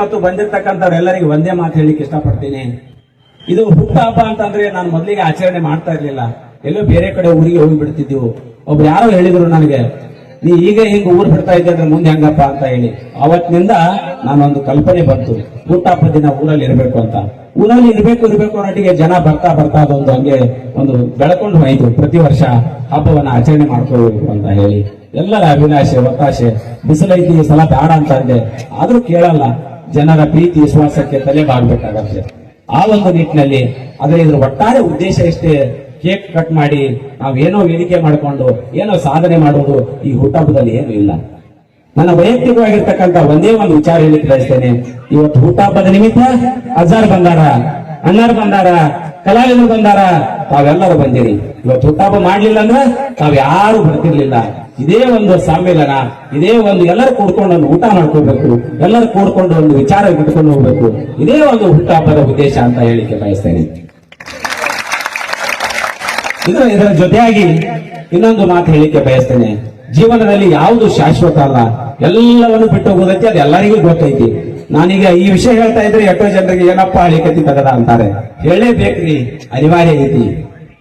ಮತ್ತು ಬಂದಿರ್ತಕ್ಕಂಥವ್ರೆಲ್ಲರಿಗೂ ಒಂದೇ ಮಾತು ಹೇಳಿಕ್ಕೆ ಇಷ್ಟಪಡ್ತೀನಿ. ಇದು ಹುಟ್ಟ ಹಬ್ಬ ಅಂತಂದ್ರೆ ನಾನು ಮೊದಲಿಗೆ ಆಚರಣೆ ಮಾಡ್ತಾ ಇರ್ಲಿಲ್ಲ. ಎಲ್ಲೋ ಬೇರೆ ಕಡೆ ಊರಿಗೆ ಹೋಗಿ ಬಿಡ್ತಿದ್ವಿ ಒಬ್ರು ಯಾರೋ ಹೇಳಿದ್ರು ನನಗೆ, ನೀ ಈಗ ಹಿಂಗ ಊರು ಬಿಡ್ತಾ ಇದ್ದೆ ಅಂದ್ರೆ ಮುಂದೆ ಹೆಂಗಪ್ಪ ಅಂತ ಹೇಳಿ. ಅವತ್ತಿನಿಂದ ನಾನೊಂದು ಕಲ್ಪನೆ ಬಂತು. ಹುಟ್ಟಹಬ್ಬ ದಿನ ಊರಲ್ಲಿ ಇರಬೇಕು ಅಂತ. ಊರಲ್ಲಿ ಇರಬೇಕು ಇರಬೇಕು ಅನ್ನೋಟಿಗೆ ಜನ ಬರ್ತಾ ಬರ್ತಾ ಅದೊಂದು ಹಂಗೆ ಒಂದು ಬೆಳಕೊಂಡು ಹೋಯಿತು ಪ್ರತಿ ವರ್ಷ. ಹಬ್ಬವನ್ನ ಆಚರಣೆ ಮಾಡ್ಕೋಬೇಕು ಅಂತ ಹೇಳಿ ಎಲ್ಲರ ಅಭಿಲಾಷೆ ಒತ್ತಾಸೆ ಬಿಸಿಲೈತಿ, ಈ ಸಲ ಬೇಡ ಅಂತ ಅಂದೆ. ಆದ್ರೂ ಕೇಳಲ್ಲ, ಜನರ ಪ್ರೀತಿ, ವಿಶ್ವಾಸಕ್ಕೆ ತಲೆ ಬಾಗ್ಬೇಕಾಗತ್ತೆ. ಆ ಒಂದು ನಿಟ್ಟಿನಲ್ಲಿ ಆದ್ರೆ ಇದ್ರ ಒಟ್ಟಾರೆ ಉದ್ದೇಶ ಇಷ್ಟೇ, ಕೇಕ್ ಕಟ್ ಮಾಡಿ ನಾವೇನೋ ವೇದಿಕೆ ಮಾಡಿಕೊಂಡು, ಏನೋ ಸಾಧನೆ ಮಾಡುವುದು ಈ ಹುಟ್ಟಹಬ್ಬದಲ್ಲಿ ಏನು ಇಲ್ಲ. ನನ್ನ ವೈಯಕ್ತಿಕವಾಗಿರ್ತಕ್ಕಂಥ ಒಂದೇ ಒಂದು ವಿಚಾರ ಹೇಳಿ ಬಯಸ್ತೇನೆ. ಇವತ್ತು ಹುಟ್ಟಹಬ್ಬದ ನಿಮಿತ್ತ ಅಜಾರ್ ಬಂದಾರ ಅಣ್ಣಾರ್ ಬಂದಾರ, ಕಲಾವಿದರು ಬಂದಾರ, ತಾವೆಲ್ಲರೂ ಬಂದಿರಿ. ಇವತ್ತು ಹುಟ್ಟಾಪ ಮಾಡ್ಲಿಲ್ಲ ಅಂದ್ರೆ ತಾವ್ ಯಾರು ಬರ್ತಿರ್ಲಿಲ್ಲ. ಇದೇ ಒಂದು ಸಮ್ಮೇಳನ ಇದೇ ಒಂದು ಎಲ್ಲರೂ ಕೂಡ್ಕೊಂಡು ಒಂದು ಊಟ ಮಾಡ್ಕೋಬೇಕು, ಎಲ್ಲರೂ ಕೂಡ್ಕೊಂಡು ಒಂದು ವಿಚಾರ ಇಟ್ಕೊಂಡು ಹೋಗ್ಬೇಕು. ಇದೇ ಒಂದು ಹುಟ್ಟಾಪದ ಉದ್ದೇಶ ಅಂತ ಹೇಳಿಕೆ ಬಯಸ್ತೇನೆ. ಇದರ ಇದರ ಜೊತೆಯಾಗಿ ಇನ್ನೊಂದು ಮಾತು ಹೇಳಿಕೆ ಬಯಸ್ತೇನೆ. ಜೀವನದಲ್ಲಿ ಯಾವುದು ಶಾಶ್ವತ ಅಲ್ಲ. ಎಲ್ಲವನ್ನು ಬಿಟ್ಟು ಹೋಗೋದಕ್ಕೆ ಅದು ಎಲ್ಲರಿಗೂ ಗೊತ್ತೈತಿ. ನಾನೀಗ ಈ ವಿಷಯ ಹೇಳ್ತಾ ಇದ್ರೆ ಎಷ್ಟೋ ಜನರಿಗೆ ಏನಪ್ಪ ಹಳಿಕತಿ ತಗದ ಅಂತಾರೆ. ಹೇಳಲೇಬೇಕ್ರಿ ಅನಿವಾರ್ಯ ಐತಿ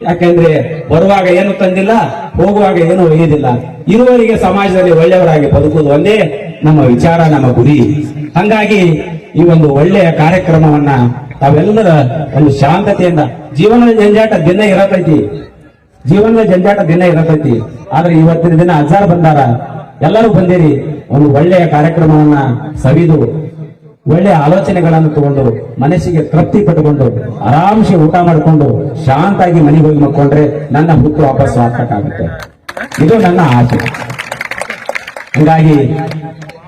ಯಾಕಂದ್ರೆ ಬರುವಾಗ ಏನು ತಂದಿಲ್ಲ, ಹೋಗುವಾಗ ಏನು ಒಯ್ಯುದಿಲ್ಲ. ಇರುವವರಿಗೆ ಸಮಾಜದಲ್ಲಿ ಒಳ್ಳೆಯವರಾಗಿ ಬದುಕುವುದು ಒಂದೇ ನಮ್ಮ ವಿಚಾರ, ನಮ್ಮ ಗುರಿ. ಹಂಗಾಗಿ ಈ ಒಂದು ಒಳ್ಳೆಯ ಕಾರ್ಯಕ್ರಮವನ್ನ ತಾವೆಲ್ಲರ ಒಂದು ಶಾಂತತೆಯಿಂದ, ಜೀವನದ ಜಂಜಾಟ ದಿನ ಇರತೈತಿ. ಜೀವನದ ಜಂಜಾಟ ದಿನ ಇರತೈತಿ. ಆದ್ರೆ ಇವತ್ತಿನ ದಿನ ಹಜಾರ್ ಬಂದಾರ, ಎಲ್ಲರೂ ಬಂದಿರಿ. ಒಂದು ಒಳ್ಳೆಯ ಕಾರ್ಯಕ್ರಮವನ್ನ ಸವಿದು ಒಳ್ಳೆಯ ಆಲೋಚನೆಗಳನ್ನು ತಗೊಂಡು, ಮನಸ್ಸಿಗೆ ತೃಪ್ತಿ ಪಟ್ಟುಕೊಂಡು, ಆರಾಮ್ಸೆ ಊಟ ಮಾಡಿಕೊಂಡು, ಶಾಂತಾಗಿ ಮನೆಗೆ ಹೋಗಿ ಮಕ್ಕೊಂಡ್ರೆ ನನ್ನ ಹುಟ್ಟು ವಾಪಸ್ ಆಗ್ತಕ್ಕಾಗುತ್ತೆ ಇದು ನನ್ನ ಆಸೆ. ಹೀಗಾಗಿ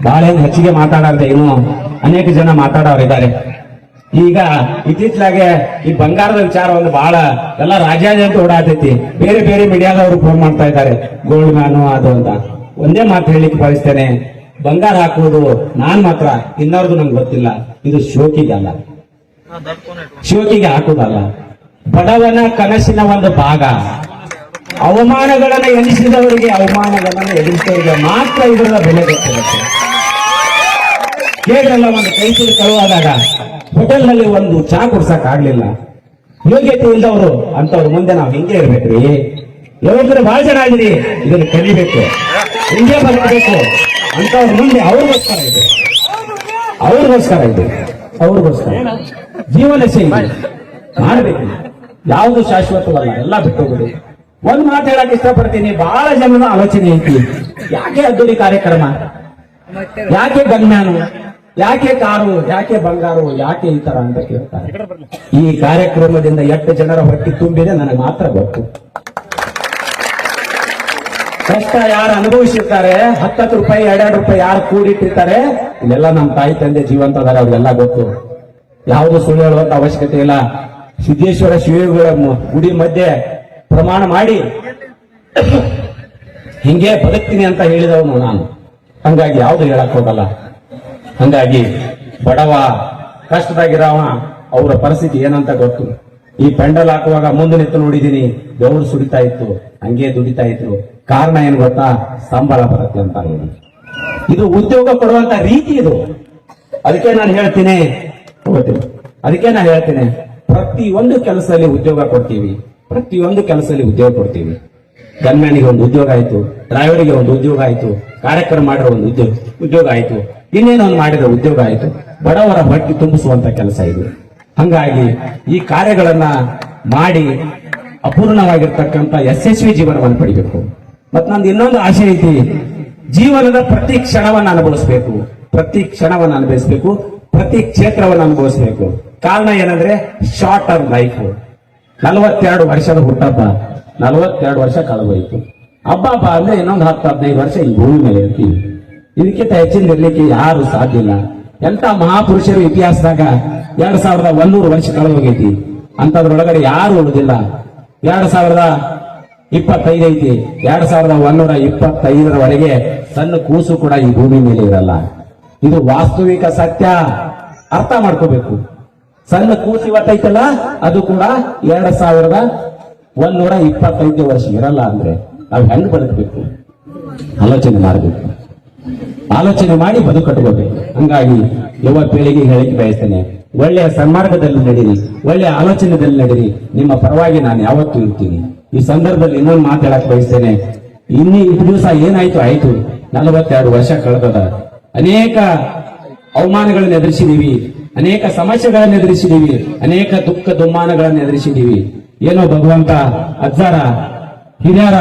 ಬಹಳ ಏನು ಹೆಚ್ಚಿಗೆ ಮಾತಾಡಾರ್ದೆ ಏನು ಅನೇಕ ಜನ ಮಾತಾಡೋರಿದ್ದಾರೆ. ಈಗ ಇತ್ತೀಚಲಾಗೆ ಈ ಬಂಗಾರದ ವಿಚಾರ ಒಂದು ಬಹಳ ಎಲ್ಲ ರಾಜ್ಯಾದ್ಯಂತ ಓಡಾಡ್ತೈತಿ. ಬೇರೆ ಬೇರೆ ಮೀಡಿಯಾದವರು ಫೋನ್ ಮಾಡ್ತಾ ಇದ್ದಾರೆ. ಗೋಲ್ಡ್ ಮ್ಯಾನು ಅದು ಅಂತ. ಒಂದೇ ಮಾತು ಹೇಳಿಕ್ಕೆ ಬಯಸ್ತೇನೆ ಬಂಗಾರ ಹಾಕುವುದು ನಾನ್ ಮಾತ್ರ, ಇನ್ನಾರ್ದು ನಂಗೆ ಗೊತ್ತಿಲ್ಲ. ಇದು ಶೋಕಿಗೆ ಅಲ್ಲ. ಶೋಕಿಗೆ ಹಾಕುದಲ್ಲ. ಬಡವನ ಕನಸಿನ ಒಂದು ಭಾಗ. ಅವಮಾನಗಳನ್ನ ಎನಿಸಿದವರಿಗೆ ಅವಮಾನಗಳನ್ನ ಎದುರಿಸಿದವರಿಗೆ ಮಾತ್ರ ಇದರ ಬೆಲೆ ಗೊತ್ತಿರುತ್ತೆ. ಕೇಳಲ್ಲ ಒಂದು ಕೈಸೂರು ಕಳುವಾದಾಗ ಹೋಟೆಲ್ನಲ್ಲಿ ಒಂದು ಚಾ ಕುಡ್ಸಕ್ ಆಗ್ಲಿಲ್ಲ. ಯೋಗ್ಯತೆ ಇಲ್ಲದವರು ಅಂತವ್ರ ಮುಂದೆ ನಾವು ಹಿಂಗೆ ಇರ್ಬೇಕ್ರಿ. ಯಾವಾಗ್ಲೂ ಬಹಳ ಜನ ಇದನ್ನ ಕಲಿಬೇಕು. ಹಿಂಗೆ ಬದುಕಬೇಕು ಅಂತವ್ರ ಮುಂದೆ ಅವ್ರಿಗೋಸ್ಕರ ಇದೆ. ಅವ್ರಿಗೋಸ್ಕರ ಇದೆ. ಅವ್ರಿಗೋಸ್ಕರ. ಜೀವನ ಸೇವೆ ಮಾಡಬೇಕು. ಯಾವುದು ಶಾಶ್ವತವಲ್ಲ, ಎಲ್ಲ ಬಿಟ್ಟು ಹೋಗುದು ಒಂದ್ ಮಾತು ಹೇಳಕ್ ಇಷ್ಟಪಡ್ತೀನಿ. ಬಹಳ ಜನನ ಆಲೋಚನೆ ಐತಿ. ಯಾಕೆ ಅದ್ದೂರಿ ಕಾರ್ಯಕ್ರಮ? ಯಾಕೆ ಗಮ್ಯಾನು ಯಾಕೆ ಕಾರು? ಯಾಕೆ ಬಂಗಾರು? ಯಾಕೆ ಈ ತರ ಅಂತ ಕೇಳ್ತಾರೆ. ಈ ಕಾರ್ಯಕ್ರಮದಿಂದ ಎಷ್ಟು ಜನರ ಹೊಟ್ಟಿ ತುಂಬಿದೆ ನನಗೆ ಮಾತ್ರ ಗೊತ್ತು. ಕಷ್ಟ ಯಾರು ಅನುಭವಿಸಿರ್ತಾರೆ? ಹತ್ತತ್ತು ರೂಪಾಯಿ, ಎರಡೆರಡು ರೂಪಾಯಿ ಯಾರು ಕೂಡಿಟ್ಟಿರ್ತಾರೆ? ಇಲ್ಲೆಲ್ಲ ನಮ್ಮ ತಾಯಿ ತಂದೆ ಜೀವಂತ ಅದಾರೆ ಅವ್ರಿಗೆಲ್ಲ ಗೊತ್ತು. ಯಾವುದು ಸುಳ್ಳು ಹೇಳುವಂತ ಅವಶ್ಯಕತೆ ಇಲ್ಲ. ಸಿದ್ದೇಶ್ವರ ಶಿವಗಳ ಗುಡಿ ಮಧ್ಯೆ ಪ್ರಮಾಣ ಮಾಡಿ. ಹಿಂಗೆ ಬದುಕ್ತೀನಿ ಅಂತ ಹೇಳಿದವನು ನಾನು. ಹಂಗಾಗಿ ಯಾವುದು ಹೇಳಕ್ ಹೋಗಲ್ಲ. ಹಂಗಾಗಿ ಬಡವ ಕಷ್ಟದಾಗಿರವ ಅವರ ಪರಿಸ್ಥಿತಿ ಏನಂತ ಗೊತ್ತು. ಈ ಪೆಂಡಲ್ ಹಾಕುವಾಗ ಮುಂದೆ ನಿಂತು ನೋಡಿದೀನಿ ಬೆವರು ಸುಡಿತಾ ಇತ್ತು, ಹಂಗೆ ದುಡಿತಾ ಇತ್ತು ಕಾರಣ ಏನ್ ಗೊತ್ತಾ? ಸಂಬಳ ಬರುತ್ತೆ ಅಂತ ಇದು ಉದ್ಯೋಗ ಕೊಡುವಂತ ರೀತಿ ಇದು. ಅದಕ್ಕೆ ನಾನು ಹೇಳ್ತೀನಿ ಅದಕ್ಕೆ ನಾನು ಹೇಳ್ತೀನಿ, ಪ್ರತಿಯೊಂದು ಕೆಲಸದಲ್ಲಿ ಉದ್ಯೋಗ ಕೊಡ್ತೀವಿ. ಪ್ರತಿಯೊಂದು ಕೆಲಸದಲ್ಲಿ ಉದ್ಯೋಗ ಕೊಡ್ತೀವಿ. ಗನ್ಮ್ಯಾನಿಗೆ ಒಂದು ಉದ್ಯೋಗ ಆಯ್ತು, ಡ್ರೈವರ್ಗೆ ಒಂದು ಉದ್ಯೋಗ ಆಯ್ತು, ಕಾರ್ಯಕ್ರಮ ಮಾಡಿರೋ ಒಂದು ಉದ್ಯೋಗ ಉದ್ಯೋಗ ಆಯ್ತು. ಇನ್ನೇನೋ ಮಾಡಿದ ಉದ್ಯೋಗ ಆಯ್ತು. ಬಡವರ ಹೊಟ್ಟೆ ತುಂಬಿಸುವಂತ ಕೆಲಸ ಇದು. ಹಂಗಾಗಿ ಈ ಕಾರ್ಯಗಳನ್ನ ಮಾಡಿ ಅಪೂರ್ಣವಾಗಿರ್ತಕ್ಕಂಥ ಯಶಸ್ವಿ ಜೀವನವನ್ನು ಪಡಿಬೇಕು. ಮತ್ತು ನಂದು ಇನ್ನೊಂದು ಆಸೆ ಐತಿ, ಜೀವನದ ಪ್ರತಿ ಕ್ಷಣವನ್ನ ಅನುಭವಿಸಬೇಕು. ಪ್ರತಿ ಕ್ಷಣವನ್ನ ಅನುಭವಿಸಬೇಕು, ಪ್ರತಿ ಕ್ಷೇತ್ರವನ್ನು ಅನುಭವಿಸಬೇಕು. ಕಾರಣ ಏನಂದ್ರೆ ಶಾರ್ಟ್ ಟರ್ಮ್ ಲೈಫ್ ನಲವತ್ತೆರಡು ವರ್ಷದ ಹುಟ್ಟಬ್ಬ, ನಲವತ್ತೆರಡು ವರ್ಷ ಕಳೆದೋಯ್ತು. ಹಬ್ಬ ಹಬ್ಬ ಅಂದ್ರೆ ಇನ್ನೊಂದು ಹತ್ತು ಹದಿನೈದು ವರ್ಷ ಈ ಭೂಮಿ ಮೇಲೆ ಇರ್ತೀವಿ. ಇದಕ್ಕಿಂತ ಹೆಚ್ಚಿನ ಇರ್ಲಿಕ್ಕೆ ಯಾರು ಸಾಧ್ಯ ಇಲ್ಲ. ಎಂತ ಮಹಾಪುರುಷರು ಇತಿಹಾಸದಾಗ ಎರಡ್ ಸಾವಿರದ ಒಂದೂರು ವರ್ಷ ಕಳೆದೋಗೈತಿ. ಅಂತದ್ರೊಳಗಡೆ ಯಾರು ಉಳಿದಿಲ್ಲ. ಎರಡ್ ಸಾವಿರದ ಇಪ್ಪತ್ತೈದು ಐತಿ. ಎರಡ್ ಸಾವಿರದ ಒಂದೂರ ಇಪ್ಪತ್ತೈದರವರೆಗೆ ಸಣ್ಣ ಕೂಸು ಕೂಡ ಈ ಭೂಮಿ ಮೇಲೆ ಇರಲ್ಲ. ಇದು ವಾಸ್ತವಿಕ ಸತ್ಯ. ಅರ್ಥ ಮಾಡ್ಕೋಬೇಕು. ಸಣ್ಣ ಕೂಸು ಇವತ್ತೈತಲ್ಲ, ಅದು ಕೂಡ ಎರಡ್ ಸಾವಿರದ ಒಂದೂರ ಇಪ್ಪತ್ತೈದು ವರ್ಷ ಇರಲ್ಲ ಅಂದ್ರೆ ನಾವು ಹೆಂಗ್ ಬದುಕಬೇಕು? ಆಲೋಚನೆ ಮಾಡಬೇಕು. ಆಲೋಚನೆ ಮಾಡಿ ಬದುಕು ಹಂಗಾಗಿ ಯುವ ಪೀಳಿಗೆ ಹೇಳಿಕೆ ಬಯಸ್ತೇನೆ, ಒಳ್ಳೆಯ ಸನ್ಮಾರ್ಗದಲ್ಲಿ ನಡೀರಿ ಒಳ್ಳೆಯ ಆಲೋಚನೆದಲ್ಲಿ ನಡೀರಿ ನಿಮ್ಮ ಪರವಾಗಿ ನಾನು ಯಾವತ್ತೂ ಇರ್ತೀನಿ ಈ ಸಂದರ್ಭದಲ್ಲಿ ಇನ್ನೊಂದು ಮಾತಾಡಕ್ ಬಯಸ್ತೇನೆ, ಇನ್ನಿ ಇಷ್ಟು ದಿವಸ ಏನಾಯ್ತು, ಆಯ್ತು. ನಲವತ್ತೆರಡು ವರ್ಷ ಕಳೆದದ. ಅನೇಕ ಅವಮಾನಗಳನ್ನು ಎದುರಿಸಿದೀವಿ ಅನೇಕ ಸಮಸ್ಯೆಗಳನ್ನು ಎದುರಿಸಿದೀವಿ ಅನೇಕ ದುಃಖ ದುಮ್ಮಾನಗಳನ್ನು ಎದುರಿಸಿದೀವಿ ಏನೋ ಭಗವಂತ ಅಜ್ಜಾರ, ಹಿರಿಯರ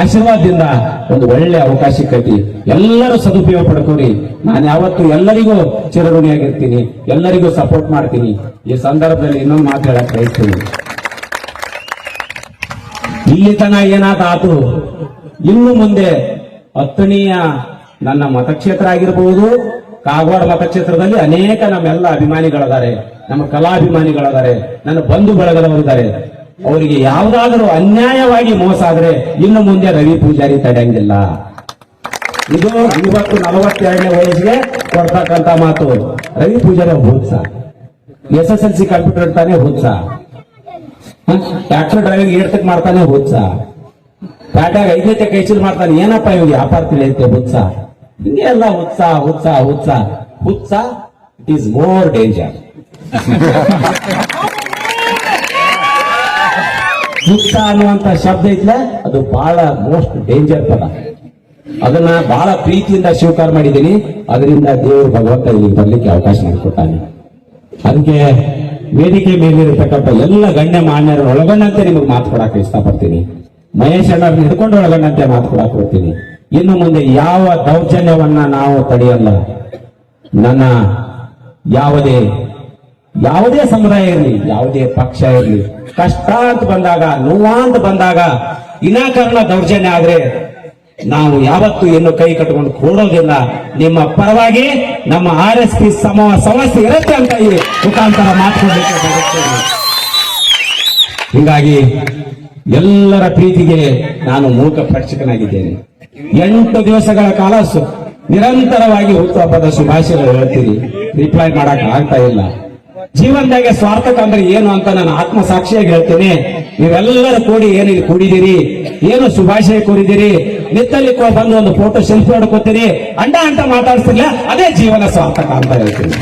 ಆಶೀರ್ವಾದದಿಂದ ಒಂದು ಒಳ್ಳೆ ಅವಕಾಶ ಸಿಕ್ಕೈತಿ ಎಲ್ಲರೂ ಸದುಪಯೋಗ ಪಡ್ಕೋರಿ ನಾನು ಯಾವತ್ತು ಎಲ್ಲರಿಗೂ ಚಿರಋಣಿಯಾಗಿರ್ತೀನಿ. ಎಲ್ಲರಿಗೂ ಸಪೋರ್ಟ್ ಮಾಡ್ತೀನಿ. ಈ ಸಂದರ್ಭದಲ್ಲಿ ಇನ್ನೊಂದು ಮಾತು ಹೇಳಕ್ ಬಯಸ್ತೀನಿ. ಇಲ್ಲಿ ತನ ಏನಾದಾತು? ಇನ್ನು ಮುಂದೆ ಹತ್ತನೆಯ ನನ್ನ ಮತಕ್ಷೇತ್ರ ಆಗಿರಬಹುದು ಕಾಗವಾಡ ಮತಕ್ಷೇತ್ರದಲ್ಲಿ ಅನೇಕ ನಮ್ಮೆಲ್ಲ ಅಭಿಮಾನಿಗಳಿದ್ದಾರೆ ನಮ್ಮ ಕಲಾಭಿಮಾನಿಗಳಿದ್ದಾರೆ ನನ್ನ ಬಂಧು ಬಳಗದವರಿದ್ದಾರೆ ಅವರಿಗೆ ಯಾವುದಾದರೂ ಅನ್ಯಾಯವಾಗಿ ಮೋಸ ಆದ್ರೆ ಇನ್ನು ಮುಂದೆ ರವಿ ಪೂಜಾರಿ ತಡೆಯಂಗಿಲ್ಲ. ಇದು ಇವತ್ತು ನಲವತ್ತೆರಡನೇ ವಯಸ್ಸಿಗೆ ಕೊಡ್ತಕ್ಕಂತ ಮಾತು. Ravi Poojary ಹುತ್ಸ S S L C computer ಇಡ್ತಾನೆ ಹುತ್ಸ ಟ್ರಾಕ್ಟರ್ ಡ್ರೈವಿಂಗ್ ಏಡ್ತಕ್ ಮಾಡ್ತಾನೆ ಹುತ್ಸ ಪ್ಯಾಟಾಗ ಐದೈತೆ ಕೈಚಿಲ್ ಮಾಡ್ತಾನೆ. ಏನಪ್ಪ ಇವಾಗ ವ್ಯಾಪಾರ ತಿಳಿಯುತ್ತೆ ಹುತ್ಸ ಹಿಂಗೆ ಎಲ್ಲ ಹುತ್ಸ ಹುತ್ಸ ಹುತ್ಸ ಹುತ್ಸ ಇಟ್ ಈಸ್ ಮೋರ್ ಡೇಂಜರ್ ಹುತ್ಸ ಅನ್ನುವಂತ ಶಬ್ದ ಐತ್ಲ ಅದು ಬಹಳ ಮೋಸ್ಟ್ ಡೇಂಜರ್ ಪದ. ಅದನ್ನ ಬಹಳ ಪ್ರೀತಿಯಿಂದ ಸ್ವೀಕಾರ ಮಾಡಿದ್ದೀನಿ. ಅದರಿಂದ ದೇವರು ಭಗವಂತ ಇಲ್ಲಿ ಬರ್ಲಿಕ್ಕೆ ಅವಕಾಶ ಮಾಡಿಕೊಟ್ಟಾನೆ ಅದಕ್ಕೆ ವೇದಿಕೆ ಮೇಲಿರತಕ್ಕಂಥ ಎಲ್ಲ ಗಣ್ಯ ಮಾನ್ಯರ ಒಳಗೊಂಡಂತೆ ನಿಮಗೆ ಮಾತು ಕೊಡಕ್ಕೆ ಇಷ್ಟಪಡ್ತೀನಿ. ಮಹೇಶ್ ಅಣ್ಣ ಹಿಡ್ಕೊಂಡು ಒಳಗೊಂಡಂತೆ ಮಾತು ಹೋಗ್ತೀನಿ. ಇನ್ನು ಮುಂದೆ ಯಾವ ದೌರ್ಜನ್ಯವನ್ನ ನಾವು ತಡೆಯಲ್ಲ, ನನ್ನ ಯಾವುದೇ ಯಾವುದೇ ಸಮುದಾಯ ಇರಲಿ, ಯಾವುದೇ ಪಕ್ಷ ಇರಲಿ ಕಷ್ಟ ಅಂತ ಬಂದಾಗ ನೋವಾ ಅಂತ ಬಂದಾಗ ಇನಾಕರಣ ದೌರ್ಜನ್ಯ ಆದ್ರೆ ನಾವು ಯಾವತ್ತು ಇನ್ನು ಕೈ ಕಟ್ಕೊಂಡು ಕೂಡೋದಿಲ್ಲ. ನಿಮ್ಮ ಪರವಾಗಿ ನಮ್ಮ ಆರ್ ಎಸ್ ಪಿ ಸಮ ಸಮಸ್ಯೆ ಇರುತ್ತೆ ಅಂತ ಈ ಮುಖಾಂತರ ಮಾತುಕೊಡ್ಲಿಕ್ಕೆ ಬಯಸ್ತೇನೆ. ಹೀಗಾಗಿ ಎಲ್ಲರ ಪ್ರೀತಿಗೆ ನಾನು ಮೂಕ ಪ್ರೇಕ್ಷಕನಾಗಿದ್ದೇನೆ ಎಂಟು ದಿವಸಗಳ ಕಾಲ ನಿರಂತರವಾಗಿ ಹುಟ್ಟುಹಬ್ಬದ ಶುಭಾಶಯಗಳು ಹೇಳ್ತೀರಿ ರಿಪ್ಲೈ ಮಾಡಕ್ ಆಗ್ತಾ ಇಲ್ಲ. ಜೀವನದಾಗೆ ಸ್ವಾರ್ಥಕ ಅಂದ್ರೆ ಏನು ಅಂತ ನಾನು ಆತ್ಮ ಸಾಕ್ಷಿಯಾಗಿ ಹೇಳ್ತೇನೆ. ನೀವೆಲ್ಲರೂ ಕೂಡಿ ಏನು ಇಲ್ಲಿ ಏನು ಶುಭಾಶಯ ಕೂಡಿದಿರಿ ನಿತ್ತಲ್ಲಿ ಬಂದು ಒಂದು ಫೋಟೋ ಸೆಲ್ಫಿ ಹೊಡ್ಕೋತೀರಿ ಅಂಡ ಅಂತ ಮಾತಾಡ್ತಿರ್ಲಿಲ್ಲ ಅದೇ ಜೀವನ ಸ್ವಾರ್ಥಕ ಅಂತ ಹೇಳ್ತೀನಿ.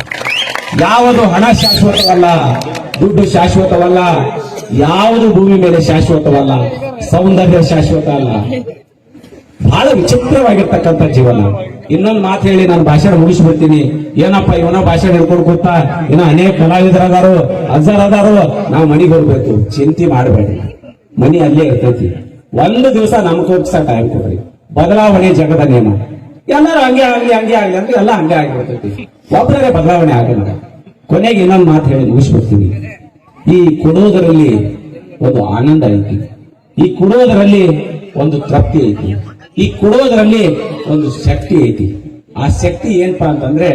ಯಾವುದು ಹಣ ಶಾಶ್ವತವಲ್ಲ, ದುಡ್ಡು ಶಾಶ್ವತವಲ್ಲ, ಯಾವುದು ಭೂಮಿ ಮೇಲೆ ಶಾಶ್ವತವಲ್ಲ, ಸೌಂದರ್ಯ ಶಾಶ್ವತ ಅಲ್ಲ. ಬಹಳ ವಿಚಿತ್ರವಾಗಿರ್ತಕ್ಕಂಥ ಜೀವನ. ಇನ್ನೊಂದು ಮಾತು ಹೇಳಿ ನಾನು ಭಾಷಣ ಮುಗಿಸ್ಬಿಡ್ತೀನಿ. ಏನಪ್ಪ ಇವನ ಭಾಷಣ ಹಿಡ್ಕೊಂಡು ಕೂತ? ಇನ್ನ ಅನೇಕ ಕಲಾವಿದರದಾರು ಅಜ್ಜರ್ ಅದಾರು ನಾವು ಮನೆಗೆ ಹೋಗ್ಬೇಕು. ಚಿಂತೆ ಮಾಡಬೇಡಿ. ಮನಿ ಅಲ್ಲೇ ಇರ್ತೈತಿ. ಒಂದು ದಿವಸ ನಮ್ಗೆ ಹೋಗ್ಸ ಟೈಮ್ ಕೊಡ್ರಿ. ಬದಲಾವಣೆ ಜಗದ ನಿಯಮ. ಎಲ್ಲರೂ ಹಂಗೆ ಆಗ್ಲಿ ಹಂಗೆ ಆಗ್ಲಿ ಅಂದ್ರೆ ಎಲ್ಲ ಹಂಗೆ ಆಗಿರ್ತೈತಿ ಒಬ್ಬರೇ ಬದಲಾವಣೆ ಆಗಲ್ಲ. ಕೊನೆಗೆ ಇನ್ನೊಂದು ಮಾತು ಹೇಳಿ ಮುಗಿಸ್ಬಿಡ್ತೀನಿ. ಈ ಕೊಡೋದರಲ್ಲಿ ಒಂದು ಆನಂದ ಐತಿ. ಈ ಕೊಡೋದರಲ್ಲಿ ಒಂದು ತೃಪ್ತಿ ಐತಿ. ಈ ಕೊಡೋದರಲ್ಲಿ ಒಂದು ಶಕ್ತಿ ಐತಿ. ಆ ಶಕ್ತಿ ಏನಪ್ಪಾ ಅಂತಂದ್ರೆ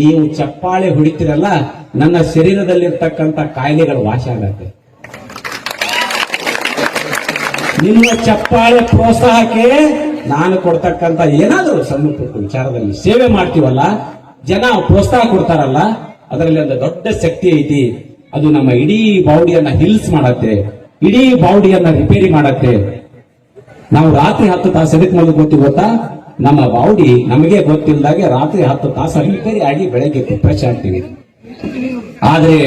ನೀವು ಚಪ್ಪಾಳೆ ಹೊಡಿತೀರಲ್ಲ, ನನ್ನ ಶರೀರದಲ್ಲಿರ್ತಕ್ಕಂಥ ಕಾಯಿಲೆಗಳು ವಾಶ ಆಗತ್ತೆ. ನಿಮ್ಮ ಚಪ್ಪಾಳೆ ಪ್ರೋತ್ಸಾಹಕ್ಕೆ ನಾನು ಕೊಡ್ತಕ್ಕಂತ ಏನಾದರೂ ಸಣ್ಣ ಪುಟ್ಟ ವಿಚಾರದಲ್ಲಿ ಸೇವೆ ಮಾಡ್ತೀವಲ್ಲ, ಜನ ಪ್ರೋತ್ಸಾಹ ಕೊಡ್ತಾರಲ್ಲ, ಅದರಲ್ಲಿ ಒಂದು ದೊಡ್ಡ ಶಕ್ತಿ ಐತಿ. ಅದು ನಮ್ಮ ಇಡೀ ಬಾಡಿಯನ್ನ ಹಿಲ್ಸ್ ಮಾಡತ್ತೆ, ಇಡೀ ಬಾಡಿಯನ್ನ ರಿಪೇರಿ ಮಾಡತ್ತೆ. ನಾವು ರಾತ್ರಿ ಹತ್ತು ತಾಸು ಎದಕ್ಕೆ ಮಲಗೋತಿ ಗೊತ್ತಾ? ನಮ್ಮ ಬಾವುಡಿ ನಮಗೆ ಗೊತ್ತಿಲ್ಲದಾಗೆ ರಾತ್ರಿ ಹತ್ತು ತಾಸು ರಿಪೇರಿ ಆಗಿ ಬೆಳಗ್ಗೆ ಫ್ರೆಶ್ ಆಗ್ತೀವಿ ಆದ್ರೆ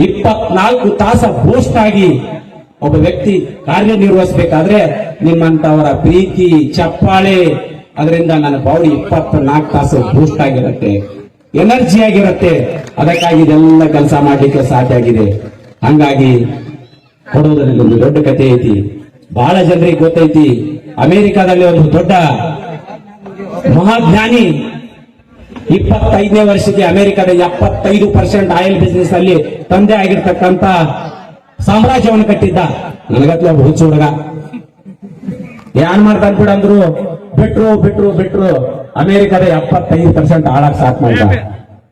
ಇಪ್ಪತ್ನಾಲ್ಕು ತಾಸ ಬೂಸ್ಟ್ ಆಗಿ ಒಬ್ಬ ವ್ಯಕ್ತಿ ಕಾರ್ಯನಿರ್ವಹಿಸಬೇಕಾದ್ರೆ ನಿಮ್ಮಂತವರ ಪ್ರೀತಿ, ಚಪ್ಪಾಳೆ, ಅದರಿಂದ ನನ್ನ ಬಾವುಡಿ ಇಪ್ಪತ್ನಾಲ್ಕು ತಾಸು ಬೂಸ್ಟ್ ಆಗಿರುತ್ತೆ ಎನರ್ಜಿ ಆಗಿರುತ್ತೆ. ಅದಕ್ಕಾಗಿ ಇದೆಲ್ಲ ಕೆಲಸ ಮಾಡ್ಲಿಕ್ಕೆ ಸಾಧ್ಯ ಆಗಿದೆ. ಹಂಗಾಗಿ ಕೊಡುವುದರಲ್ಲಿ ಒಂದು ದೊಡ್ಡ ಕಥೆ ಐತಿ. ಬಹಳ ಜನರಿಗೆ ಗೊತ್ತೈತಿ. ಅಮೆರಿಕಾದಲ್ಲಿ ಒಂದು ದೊಡ್ಡ ಮಹಾಜ್ಞಾನಿ ಇಪ್ಪತ್ತೈದನೇ ವರ್ಷಕ್ಕೆ ಅಮೆರಿಕದ ಎಪ್ಪತ್ತೈದು ಪರ್ಸೆಂಟ್ ಆಯಿಲ್ ಬಿಸ್ನೆಸ್ ಅಲ್ಲಿ ತಂದೆ ಆಗಿರ್ತಕ್ಕಂತ ಸಾಮ್ರಾಜ್ಯವನ್ನು ಕಟ್ಟಿದ್ದ. ನನಗತ್ಲ ಹುಚ್ಚು ಹುಡುಗ. ಏನ್ ಮಾಡ್ತಾನೆ ಬಿಡ ಅಂದ್ರು, ಬಿಟ್ರು ಬಿಟ್ರು ಬಿಟ್ರು ಅಮೆರಿಕದ ಎಪ್ಪತ್ತೈದು ಪರ್ಸೆಂಟ್ ಆಳಕ್ ಸಾಕ್ ಮಾಡಿದ.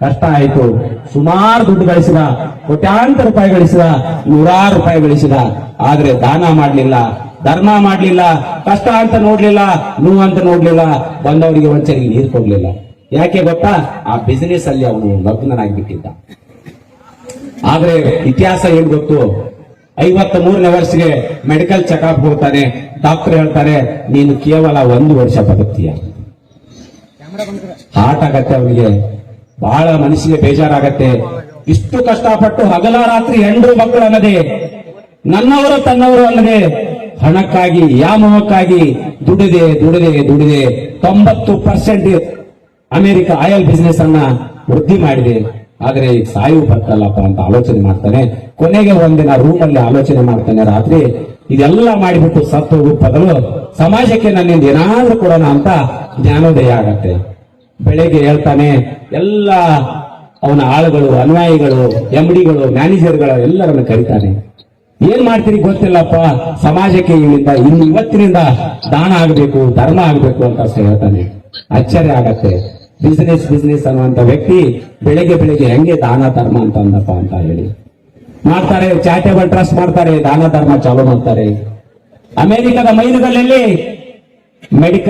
ಕಷ್ಟ ಆಯ್ತು. ಸುಮಾರು ದುಡ್ಡು ಗಳಿಸಿದ, ಕೋಟ್ಯಾಂತರ ರೂಪಾಯಿ ಗಳಿಸಿದ, ನೂರಾರು ರೂಪಾಯಿ ಗಳಿಸಿದ. ಆದ್ರೆ ದಾನ ಮಾಡ್ಲಿಲ್ಲ. ಧರ್ಮ ಮಾಡ್ಲಿಲ್ಲ, ಕಷ್ಟ ಅಂತ ನೋಡ್ಲಿಲ್ಲ, ನೋವು ಅಂತ ನೋಡ್ಲಿಲ್ಲ, ಬಂದವರಿಗೆ ಒಂಚರಿಗೆ ನೀರು ಕೊಡ್ಲಿಲ್ಲ. ಯಾಕೆ ಗೊತ್ತಾ? ಆ ಬಿಸಿನೆಸ್ ಅಲ್ಲಿ ಅವನು ಲಗ್ನನಾಗ್ಬಿಟ್ಟಿದ್ದ ಆದ್ರೆ ಇತಿಹಾಸ ಏನ್ ಗೊತ್ತು? ಐವತ್ತ ಮೂರನೇ ವರ್ಷಗೆ ಮೆಡಿಕಲ್ ಚೆಕಪ್ ಹೋಗ್ತಾನೆ ಡಾಕ್ಟರ್ ಹೇಳ್ತಾರೆ, ನೀನು ಕೇವಲ ಒಂದು ವರ್ಷ ಬದುಕ್ತೀಯ. ಹಾಟ್ ಆಗತ್ತೆ ಅವನಿಗೆ. ಬಹಳ ಮನಸ್ಸಿಗೆ ಬೇಜಾರಾಗತ್ತೆ. ಇಷ್ಟು ಕಷ್ಟಪಟ್ಟು ಹಗಲ ರಾತ್ರಿ ಹೆಂಡ್ರು ಮಕ್ಕಳು ಅನ್ನದೆ ನನ್ನವರು ತನ್ನವರು ಅನ್ನದೆ ಹಣಕ್ಕಾಗಿ ಯಾಮೋಹಕ್ಕಾಗಿ ದುಡಿದೆ ದುಡಿದೆ ದುಡಿದೆ. ತೊಂಬತ್ತು ಪರ್ಸೆಂಟ್ ಅಮೆರಿಕ ಆಯಿಲ್ ಬಿಸ್ನೆಸ್ ಅನ್ನ ವೃದ್ಧಿ ಮಾಡಿದೆ. ಆದ್ರೆ ಈಗ ಸಾಯು ಬರ್ತಲ್ಲಪ್ಪ ಅಂತ ಆಲೋಚನೆ ಮಾಡ್ತಾನೆ. ಕೊನೆಗೆ ಒಂದಿನ ರೂಮ್ ಆಲೋಚನೆ ಮಾಡ್ತಾನೆ ರಾತ್ರಿ. ಇದೆಲ್ಲ ಮಾಡಿಬಿಟ್ಟು ಸತ್ತು ಹೋಗೋ ಸಮಾಜಕ್ಕೆ ನನ್ನಿಂದ ಏನಾದ್ರೂ ಕೊಡೋಣ ಅಂತ ಜ್ಞಾನೋದಯ ಆಗತ್ತೆ. ಬೆಳಗ್ಗೆ ಹೇಳ್ತಾನೆ, ಎಲ್ಲ ಅವನ ಆಳುಗಳು ಅನ್ಯಾಯಿಗಳು ಎಂಡಿಗಳು ಮ್ಯಾನೇಜರ್ಗಳು ಎಲ್ಲರನ್ನು ಕರೀತಾನೆ. ಏನ್ ಮಾಡ್ತೀರಿ ಗೊತ್ತಿಲ್ಲಪ್ಪ? ಸಮಾಜಕ್ಕೆ ಇಲ್ಲಿಂದ ಇನ್ನು ಇವತ್ತಿನಿಂದ ದಾನ ಆಗಬೇಕು, ಧರ್ಮ ಆಗಬೇಕು ಅಂತ ಹೇಳ್ತಾನೆ. ಅಚ್ಚರಿ ಆಗತ್ತೆ. ಬಿಸ್ನೆಸ್ ಬಿಸಿನೆಸ್ ಅನ್ನುವಂತ ವ್ಯಕ್ತಿ ಬೆಳಿಗ್ಗೆ ಬೆಳಿಗ್ಗೆ ಹೆಂಗೆ ದಾನ, ಧರ್ಮ ಅಂತ ಅಂದಪ್ಪ ಅಂತ ಹೇಳಿ. ಮಾಡ್ತಾರೆ ಚಾರಿಟೇಬಲ್ ಟ್ರಸ್ಟ್ ಮಾಡ್ತಾರೆ, ದಾನ, ಧರ್ಮ ಚಾಲೂ ಮಾಡ್ತಾರೆ. ಅಮೆರಿಕದ ಮೈನುಗಳಲ್ಲಿ ಮೆಡಿಕಲ್